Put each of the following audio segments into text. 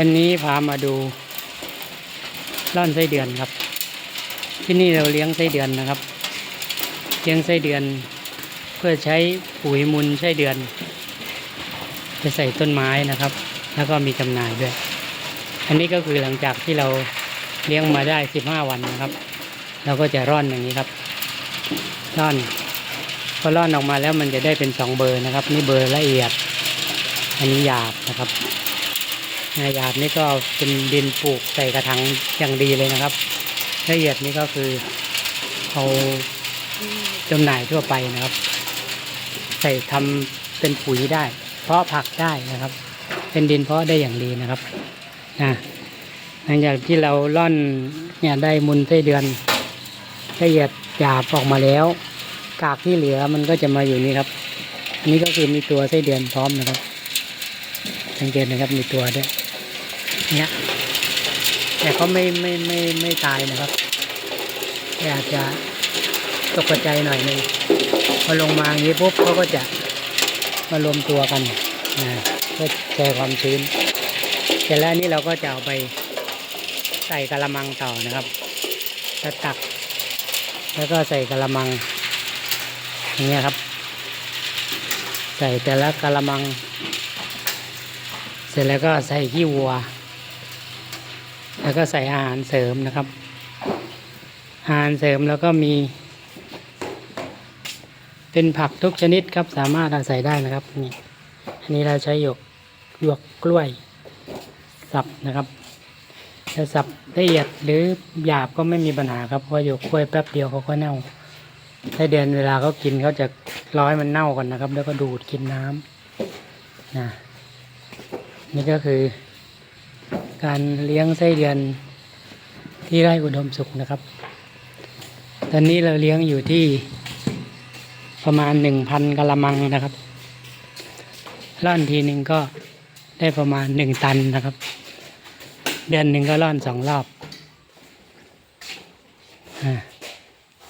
วันนี้พามาดูร่อนไส้เดือนครับ ที่นี่เราเลี้ยงไส้เดือนนะครับ เลี้ยงไส้เดือน เพื่อใช้ปุ๋ยมูลไส้เดือนจะใส่ต้นไม้นะครับ แล้วก็มีจำหน่ายด้วย อันนี้ก็คือหลังจากที่เราเลี้ยงมาได้สิบห้าวันนะครับ เราก็จะร่อนอย่างนี้ครับ ร่อนพอร่อนออกมาแล้วมันจะได้เป็นสองเบอร์นะครับ นี่เบอร์ละเอียด อันนี้หยาบนะครับ หยาบนี่ก็เอาเป็นดินปลูกใส่กระถางอย่างดีเลยนะครับละเอียดนี่ก็คือเอาจำหน่ายทั่วไปนะครับ ใส่ทำเป็นปุ๋ยได้ เพาะผักได้นะครับ เป็นดินเพาะได้อย่างดีนะครับนะหลังจากที่เราล่อนเนี่ยได้มุนไส้เดือนละเอียดหยาบออกมาแล้ว กากที่เหลือมันก็จะมาอยู่นี่ครับอันนี้ก็คือมีตัวไส้เดือนพร้อมนะครับ สังเกตนะครับมีตัวด้วย เนี่ยแต่เขาไม่ไม่ไม่ไม่ตายนะครับแต่อาจจะตกใจหน่อยนึงพอลงมาอย่างนี้ปุ๊บเขาก็จะมารวมตัวกันนะเพื่อแชร์ความชื้นเสร็จแล้วนนี่เราก็จะเอาไปใส่กระมังต่อนะครับจะตัก แล้วก็ใส่กระมังอย่างเงี้ยครับ ใส่แต่ละกระมัง เสร็จแล้วก็ใส่ขี้วัว แล้วก็ใส่อาหารเสริมนะครับ อาหารเสริมแล้วก็มี เป็นผักทุกชนิดครับสามารถอาใส่ได้นะครับนี่อันนี้เราใช้หยกหยวกกล้วยสับนะครับจะสับละเอียดหรือหยาบก็ไม่มีปัญหาครับเพราะหยวกกล้วยแป๊บเดียวเขาก็เน่าไส้เดือนเวลาเขากินเขาจะร้อยมันเน่าก่อนนะครับ แล้วก็ดูดกินน้ำนะนี่ก็คือ การเลี้ยงไส้เดือนที่ไร่อุดมสุขนะครับ ตอนนี้เราเลี้ยงอยู่ที่ประมาณหนึ่งพันกะละมังนะครับร่อนทีหนึ่งก็ได้ประมาณหนึ่งตันนะครับ เดือนหนึ่งก็ร่อนสองรอบ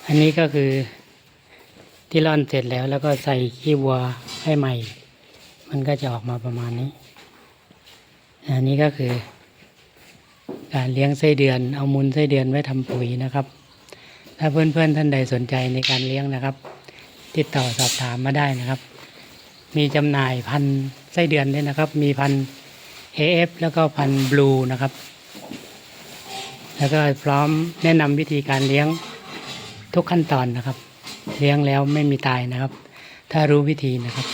อันนี้ก็คือที่ร่อนเสร็จแล้วแล้วก็ใส่ขี้วัวให้ใหม่ มันก็จะออกมาประมาณนี้ อันนี้ก็คือ การเลี้ยงไส้เดือนเอามูลไส้เดือนไว้ทำปุ๋ยนะครับ ถ้าเพื่อนๆท่านใดสนใจในการเลี้ยงนะครับ ติดต่อสอบถามมาได้นะครับ มีจำหน่ายพันไส้เดือนด้วยนะครับ มีพันธุ์ AF แล้วก็พันบลูนะครับ แล้วก็พร้อมแนะนำวิธีการเลี้ยงทุกขั้นตอนนะครับ เลี้ยงแล้วไม่มีตายนะครับ ถ้ารู้วิธีนะครับ